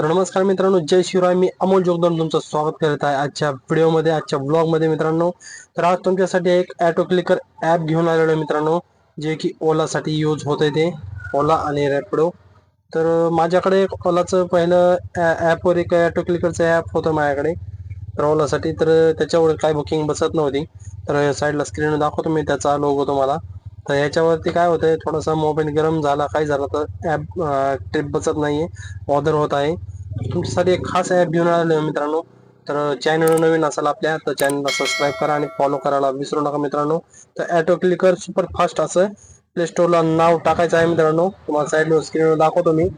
तर नमस्कार मित्रांनो जय शिवराय. मी अमोल जोगदन तुमचं स्वागत करत आहे आजच्या व्हिडिओमध्ये आजच्या ब्लॉगमध्ये मित्रांनो. तर आज तुमच्यासाठी एक ॲटो क्लिकर ॲप घेऊन आलेलो आहे मित्रांनो जे की ओलासाठी यूज होत आहे ते. ओला आणि रॅपिडो. तर माझ्याकडे एक ओलाचं पहिलं ॲपवर एक ॲटो क्लिकरचं ॲप होतं माझ्याकडे. तर ओलासाठी तर त्याच्यावर काय बुकिंग बसत नव्हती. तर साईडला स्क्रीन दाखवतो मी त्याचा लोगो तुम्हाला. तर याच्यावरती काय होतंय थोडासा मोबाईल गरम झाला काय झालं तर ॲप ट्रिप बसत नाहीये ऑर्डर होत आहे. तुमच्यासाठी एक खास ॲप घेऊन आलेलो मित्रांनो. तर चॅनल नवीन असेल आपल्या तर चॅनलला सबस्क्राईब करा आणि फॉलो करायला विसरू नका मित्रांनो. तर ॲटो क्लिकर सुपर फास्ट असं. प्ले स्टोरला नाव टाकायचं आहे मित्रांनो. तुम्हाला साईडवर स्क्रीनवर दाखवतो मी.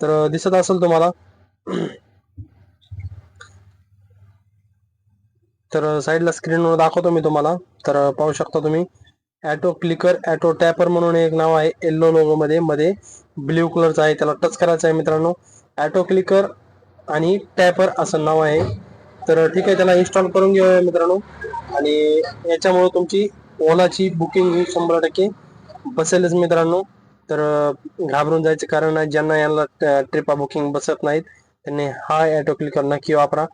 तर दिसत असेल तुम्हाला. तर साईडला स्क्रीनवर दाखवतो मी तुम्हाला. तर पाहू शकता तुम्ही. ॲटो क्लिकर ॲटो टॅपर म्हणून एक नाव आहे. येल्लो लोगो मध्ये मध्ये ब्ल्यू कलरचा आहे. त्याला टच करायचं आहे मित्रांनो. ॲटो क्लिकर आणि टॅपर असं नाव आहे. तर ठीक आहे त्याला इन्स्टॉल करून घेऊया मित्रांनो. आणि याच्यामुळे तुमची ओलाची बुकिंग ही शंभर टक्के. बसेलच मित्रांनो. तर घाबरून जायचं कारण नाही. ज्यांना यांना ट्रिपा बुकिंग बसत नाहीत त्यांनी हा ॲटो क्लिकर नक्की वापरा.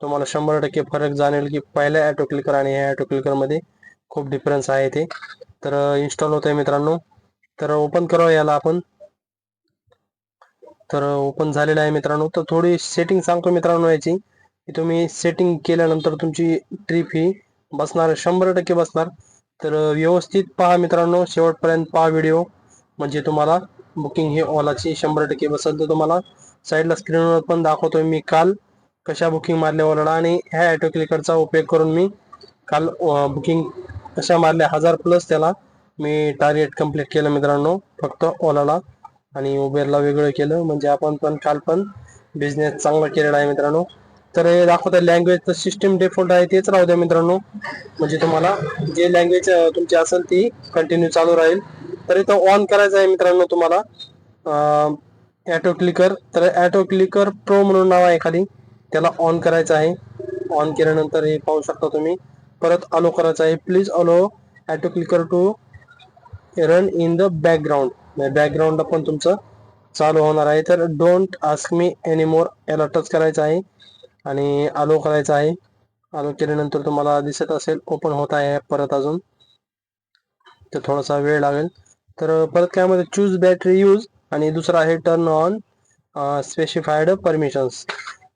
तुम्हाला शंभर टक्के फरक जाणवेल की पहिल्या ॲटो क्लिकर आणि ह्या ॲटो क्लिकरमध्ये खूप डिफरन्स आहे ते. तर इन्स्टॉल होत आहे मित्रांनो. तर ओपन करावं याला आपण. तर ओपन झालेलं आहे मित्रांनो. तर थोडी सेटिंग सांगतो मित्रांनो याची. की तुम्ही सेटिंग केल्यानंतर तुमची ट्रिप ही बसणार शंभर टक्के बसणार. तर व्यवस्थित पहा मित्रांनो शेवटपर्यंत पहा व्हिडिओ म्हणजे तुम्हाला बुकिंग ही ओलाची शंभर टक्के बसेल तर तुम्हाला साईडला स्क्रीनवर पण दाखवतोय मी काल. कशा बुकिंग मारल्या ओलाला. आणि ह्या ॲटो क्लिकरचा उपयोग करून मी काल बुकिंग कशा मारल्या. हजार प्लस त्याला मी टार्गेट कंप्लीट केलं मित्रांनो फक्त ओलाला. आणि उबेरला वेगळं केलं. म्हणजे आपण पण काल पण बिझनेस चांगला केलेला आहे मित्रांनो. तर हे दाखवत लँग्वेज सिस्टीम डिफॉल्ट आहे तेच राहू द्या मित्रांनो. म्हणजे तुम्हाला जे लँग्वेज तुमची असेल ती कंटिन्यू चालू राहील. तर इथं ऑन करायचं आहे मित्रांनो तुम्हाला. ॲटो क्लिकर तर ॲटो क्लिकर प्रो म्हणून नाव आहे खाली. त्याला ऑन करायचं आहे. ऑन केल्यानंतर हे पाहू शकता तुम्ही. परत अलो करायचं आहे. Please allow auto clicker to run in the background बॅकग्राऊंडला पण तुमचं चालू होणार आहे. तर don't ask me any more याला टच करायचं आहे. आणि अलो करायचं आहे. अलो केल्यानंतर तुम्हाला दिसत असेल ओपन होत आहे परत अजून. तर थोडासा वेळ लागेल. तर परत काय म्हणते चूज बॅटरी यूज आणि दुसरा आहे टर्न ऑन स्पेसिफाईड परमिशन्स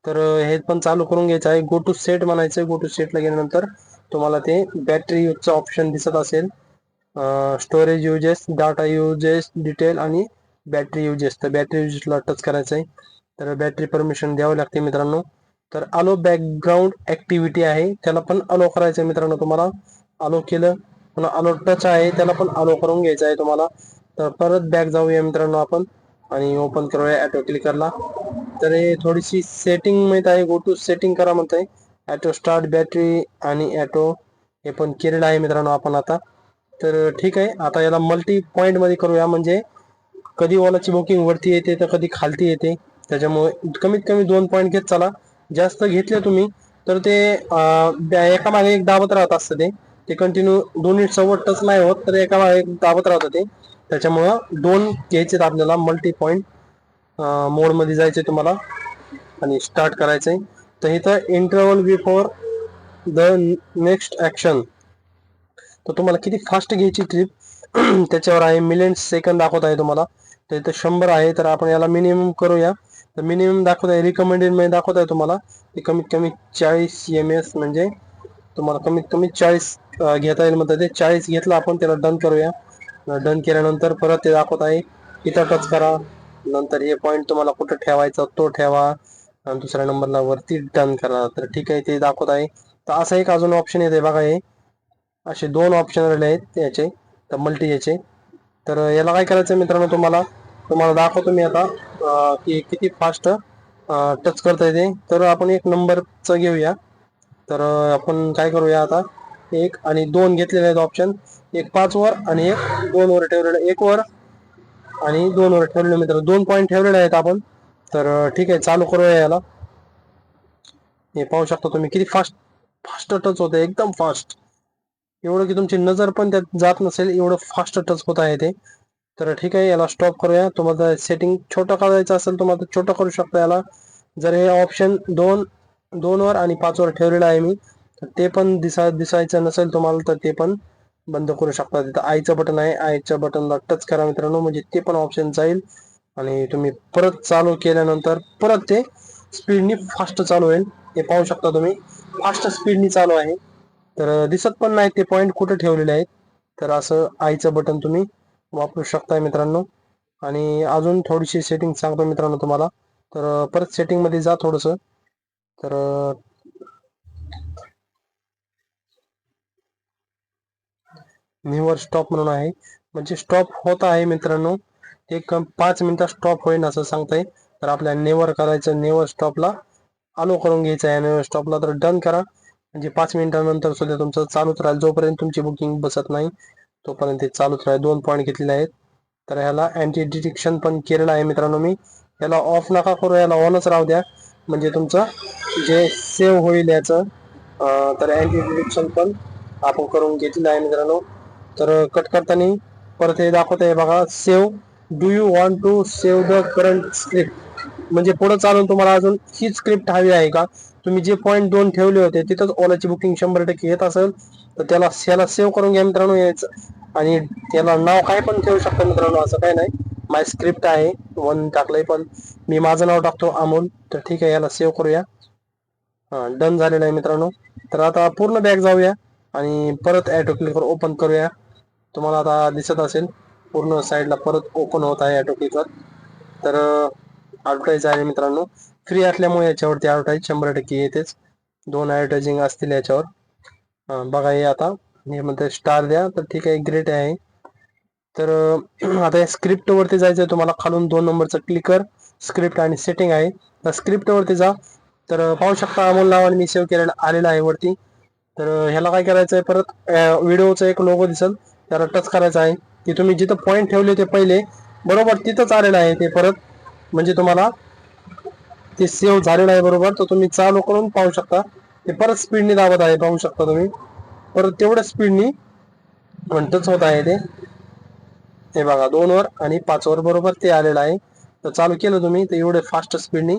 तर हे पण चालू करून घ्यायचं आहे. गो टू सेट म्हणायचं गो टू सेटला गेल्यानंतर तुम्हाला ते बॅटरी यूजचं ऑप्शन दिसत असेल. Storage uses data uses detail आणि बॅटरी युजेस तर बॅटरी युजेसला टच करायचं आहे तर बॅटरी परमिशन द्यावी लागते मित्रांनो. तर अलो बॅकग्राऊंड ऍक्टिव्हिटी आहे. त्याला पण अलो करायचं आहे मित्रांनो तुम्हाला. अलो केलं पुन्हा अलो टच आहे. त्याला पण अलो करून घ्यायचं आहे तुम्हाला. तर परत बॅक जाऊया मित्रांनो आपण आणि ओपन करूया. ॲटो क्लिकरला तर हे थोडीशी सेटिंग माहीत आहे. गो टू सेटिंग करा म्हणत आहे ॲटो स्टार्ट बॅटरी आणि ॲटो हे पण केलेलं आहे मित्रांनो आपण आता. तर ठीक आहे आता याला मल्टी पॉईंटमध्ये करूया. म्हणजे कधी ओलाची बुकिंग वरती येते तर कधी खालती येते. त्याच्यामुळे कमीत कमी दोन पॉईंट घेत चला. जास्त घेतले तुम्ही तर ते अं, एका मागे एक दाबत राहत असतं ते. ते कंटिन्यू दोन्ही सव्वद टच नाही होत तर एका मागे एक दाबत राहतं ते. त्याच्यामुळं दोन घ्यायचेत आपल्याला मल्टी पॉईंट मोडमध्ये जायचे तुम्हाला. आणि स्टार्ट करायचं आहे तर इथं interval before the next action तर तुम्हाला किती फास्ट घ्यायची ट्रिप त्याच्यावर आहे मिलियन सेकंद दाखवत आहे तुम्हाला. तर इथं शंभर आहे तर आपण याला मिनिमम करूया. तर मिनिमम दाखवत आहे रिकमेंडेडमध्ये दाखवत आहे तुम्हाला. ते कमीत कमी चाळीस एम एस म्हणजे तुम्हाला कमीत कमी चाळीस घेता येईल म्हणतात ते. चाळीस घेतलं आपण त्याला डन करूया. डन केल्यानंतर परत ते दाखवत आहे. इथं टच करा. नंतर हे पॉईंट तुम्हाला कुठं ठेवायचा तो ठेवा. आणि दुसऱ्या नंबरला वरती डन करा. तर ठीक आहे ते दाखवत आहे. तर असं एक अजून ऑप्शन येते बघा हे. असे दोन ऑप्शन आलेले आहेत याचे तर मल्टी याचे. तर याला काय करायचं मित्रांनो तुम्हाला? तुम्हाला दाखवतो मी आता की किती फास्ट टच करता येते. तर आपण एक नंबरचं घेऊया. तर आपण काय करूया आता? एक आणि दोन घेतलेले आहेत ऑप्शन एक पाच वर आणि एक दोन वर ठेवलेलं. एक वर आणि दोन वर ठेवलेलं मित्र दोन पॉईंट ठेवलेले आहेत आपण. तर ठीक आहे चालू करूया याला. हे पाहू शकता तुम्ही किती फास्ट फास्ट टच होते एकदम फास्ट एवढं की तुमची नजर पण त्यात जात नसेल एवढं फास्ट टच होत आहे ते. तर ठीक आहे याला स्टॉप करूया. तुम्हाला सेटिंग छोटं करायचं असेल तुम्हाला छोटं करू शकता याला. जर हे ऑप्शन दोन दोन वर आणि पाच वर ठेवलेलं आहे मी तर ते पण दिसा दिसायचं नसेल तुम्हाला तर ते पण बंद करू शकता. तिथं आईचं बटन आहे. आईच्या बटनला टच करा मित्रांनो म्हणजे ते पण ऑप्शन जाईल. आणि तुम्ही परत चालू केल्यानंतर परत ते स्पीडनी फास्ट चालू होईल. हे पाहू शकता तुम्ही. फास्ट स्पीडनी चालू आहे. तर दिसत पण नाही ते पॉईंट कुठे ठेवलेले आहेत? तर असं आईचं बटन तुम्ही वापरू शकताय मित्रांनो. आणि अजून थोडीशी सेटिंग सांगतो मित्रांनो तुम्हाला. तर परत सेटिंगमध्ये जा थोडंसं. तर न्यूवर स्टॉप म्हणून आहे. म्हणजे स्टॉप होत आहे मित्रांनो. एक पाच मिनिटात स्टॉप होईल असं सांगताय तर आपल्याला नेवर करायचं नेवर स्टॉपला आलो करून घ्यायचं आहे. नेवर स्टॉपला तर डन करा. म्हणजे पाच मिनिटानंतर सुद्धा तुमचं चालूच राहील. जोपर्यंत तुमची बुकिंग बसत नाही तोपर्यंत ते चालूच राहील. दोन पॉईंट घेतलेले आहेत. तर ह्याला अँटी डिटेक्शन पण केलेलं आहे मित्रांनो मी. याला ऑफ नका करू याला ऑनच राहू द्या. म्हणजे तुमचं जे सेव्ह होईल याचं तर अँटी डिटेक्शन पण आपण करून घेतलेलं आहे मित्रांनो. तर कट करताना परत हे दाखवत आहे बघा save do you want to save the current script म्हणजे पुढे चालून तुम्हाला अजून ही स्क्रिप्ट हवी आहे का? तुम्ही जे पॉईंट दोन ठेवले होते तिथंच ओलाची बुकिंग शंभर टक्के येत असेल तर त्याला याला सेव्ह करून घ्या मित्रांनो यायचं आणि त्याला नाव काय पण ठेवू शकता मित्रांनो असं काय नाही. माय स्क्रिप्ट आहे वन टाकलंय पण. मी माझं नाव टाकतो अमोल तर ठीक आहे याला सेव्ह करूया. हा डन झालेलं आहे मित्रांनो. तर आता पूर्ण बॅग जाऊया आणि परत ॲटो क्लिकवर ओपन करूया. तुम्हाला आता दिसत असेल. पूर्ण साईडला परत ओपन होत आहे ॲटो क्लिकर तर ॲडव्हर्टाईज आहे मित्रांनो. फ्री असल्यामुळे याच्यावरती ॲडव्हर्टाईज शंभर टक्के येतेच. दोन ॲडव्हर्टायझिंग असतील याच्यावर. बघा हे आता. हे म्हणते स्टार द्या. तर ठीक आहे ग्रेट आहे. तर आता या स्क्रिप्टवरती जायचं आहे तुम्हाला. खालून दोन नंबरचं क्लिकर स्क्रिप्ट आणि सेटिंग आहे. तर स्क्रिप्टवरती जा. तर पाहू शकता अमोल नावाने मी सेव्ह केलेलं आलेला आहे वरती. तर ह्याला काय करायचं आहे परत व्हिडिओचं एक लोगो दिसल. त्याला टच करायचं आहे. की तुम्ही जिथं पॉईंट ठेवले होते पहिले बरोबर तिथंच आलेलं आहे ते परत. म्हणजे तुम्हाला ते सेव्ह झालेलं आहे बरोबर तर तुम्ही चालू करून पाहू शकता. ते परत स्पीडने दाबत आहे पाहू शकता तुम्ही. परत तेवढ्या स्पीडनी घंटच होत आहे ते. हे बघा दोन वर आणि पाच वर बरोबर ते आलेलं आहे. तर चालू केलं तुम्ही तर एवढे फास्ट स्पीडनी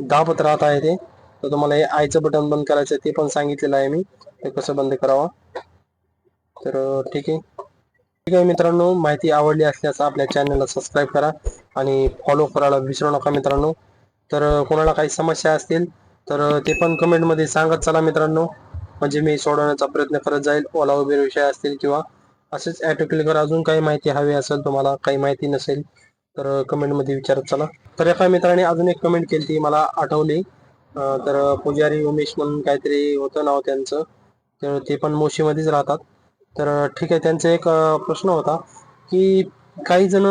दाबत राहत आहे ते. तर तुम्हाला हे आयचं बटन बंद करायचं आहे ते पण सांगितलेलं आहे मी. ते कसं बंद करावं? तर ठीक आहे. ठीक आहे मित्रांनो माहिती आवडली असल्यास आपल्या चॅनलला सबस्क्राईब करा आणि फॉलो करायला विसरू नका मित्रांनो. तर कोणाला काही समस्या असतील तर ते पण कमेंटमध्ये सांगत चला मित्रांनो. म्हणजे मी सोडवण्याचा प्रयत्न करत जाईल. ओला उबेर विषय असतील किंवा असेच ॲटोकिलकर अजून काही माहिती हवी असेल तुम्हाला काही माहिती नसेल तर कमेंटमध्ये विचारत चला. तर एका मित्राने अजून एक कमेंट केली ती मला आठवली. तर पुजारी उमेश म्हणून काहीतरी होतं नाव त्यांचं. तर ते पण मोशीमध्येच राहतात. तर ठीक आहे त्यांचा एक प्रश्न होता की काही जण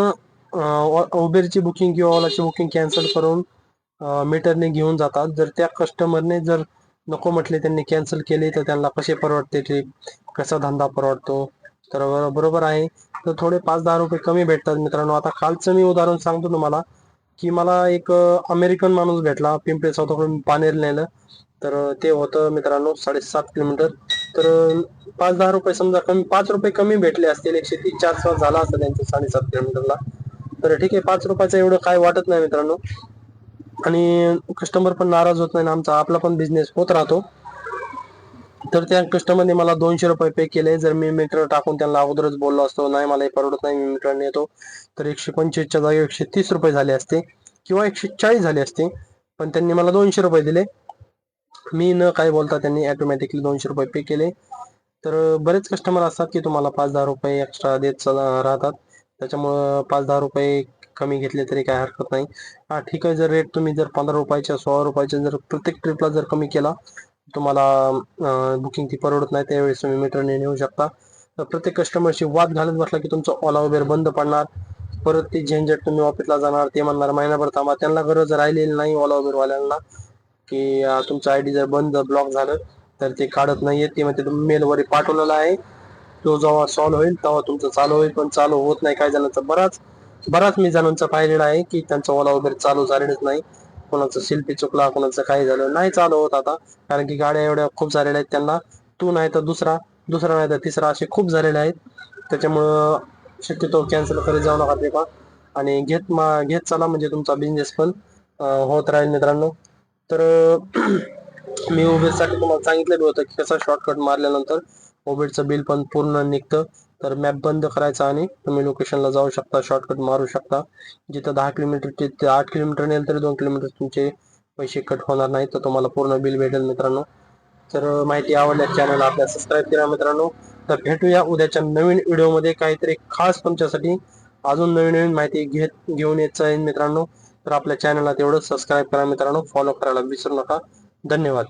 उबेरची बुकिंग किंवा ओलाची बुकिंग कॅन्सल करून मीटरने घेऊन जातात. जर त्या कस्टमरने जर नको म्हटले त्यांनी कॅन्सल केली तर त्यांना कसे परवडते? ट्रिप कसा धंदा परवडतो? तर बरोबर आहे. तर थोडे पाच दहा रुपये कमी भेटतात मित्रांनो. आता कालचं मी उदाहरण सांगतो तुम्हाला की मला एक अमेरिकन माणूस भेटला पिंपरी चौथाकडून पानेर नेलं तर ते होतं मित्रांनो साडेसात किलोमीटर. तर पाच दहा रुपये समजा कमी पाच रुपये कमी भेटले असतील एकशे तीस चार तास झाला असतं त्यांचं साडेसात किलोमीटरला तर ठीक आहे पाच रुपयाचं एवढं काय वाटत नाही मित्रांनो. आणि कस्टमर पण नाराज होत नाही आमचा आपला पण बिझनेस होत राहतो. तर त्या कस्टमरने मला दोनशे रुपये पे केले. जर मी मीटर टाकून त्यांना अगोदरच बोललो असतो नाही मला हे परवडत नाही मी मीटर येतो तर एकशे पंचवीसच्या जागी एकशे तीस रुपये झाले असते किंवा एकशे चाळीस झाले असते. पण त्यांनी मला दोनशे रुपये दिले. मी न काय बोलता त्यांनी ऑटोमॅटिकली दोनशे रुपये पे केले. तर बरेच कस्टमर असतात की तुम्हाला पाच दहा रुपये एक्स्ट्रा देत राहतात. त्याच्यामुळं पाच दहा रुपये कमी घेतले तरी काय हरकत नाही. हा ठीक आहे जर रेट तुम्ही जर पंधरा रुपयाच्या सोळा रुपयाच्या जर प्रत्येक ट्रिपला जर कमी केला तुम्हाला बुकिंग ती परवडत नाही. त्यावेळेस तुम्ही मीटरने नेऊ शकता. तर प्रत्येक कस्टमरशी वाद घालत बसला की तुमचं ओला उबेर बंद पडणार. परत ते झंझट तुम्ही ऑफिसला जाणार ते म्हणणार महिनाभर थांबा त्यांना गरज राहिलेली नाही ओला उबेरवाल्यांना की तुमचं आय डी जर बंद ब्लॉक झालं तर ते काढत नाहीये. ते म्हणजे तुम्ही मेलवर पाठवलेला आहे. तो जेव्हा सॉल्व्ह होईल तेव्हा तुमचं चालू होईल पण चालू होत नाही. काय झालं तर बराच बराच मी जणांचं पाहिलेलं आहे की त्यांचा ओला वगैरे चालू झालेलंच नाही. कोणाचं शिल्पी चुकला कोणाचं काही झालं नाही चालू होत आता. कारण की गाड्या एवढ्या खूप झालेल्या आहेत त्यांना. तू नाही तर दुसरा दुसरा नाही तर तिसरा असे खूप झालेले आहेत. त्याच्यामुळं शक्यतो कॅन्सल करत जाऊ नका ते पहा. आणि घेत मा घेत चला म्हणजे तुमचा बिझनेस पण होत राहील मित्रांनो. तर मी उबेरसाठी तुम्हाला सांगितलेलं होतं की कसा शॉर्टकट मारल्यानंतर ओबेडचं बिल पण पूर्ण निघतं. तर मॅप बंद करायचा आणि तुम्ही लोकेशनला जाऊ शकता शॉर्टकट मारू शकता. जिथं दहा किलोमीटरचे ते आठ किलोमीटर नेल तरी दोन किलोमीटर तुमचे पैसे कट होणार नाही तर तुम्हाला पूर्ण बिल भेटेल मित्रांनो. तर माहिती आवडल्यास चॅनल आपल्या सबस्क्राईब करा मित्रांनो. तर भेटूया उद्याच्या नवीन व्हिडिओमध्ये काहीतरी खास तुमच्यासाठी अजून नवीन नवीन माहिती घेत घेऊन येत जाईल मित्रांनो. तर आपल्या चॅनलला तेवढं सबस्क्राईब करा मित्रांनो. फॉलो करायला विसरू नका. धन्यवाद.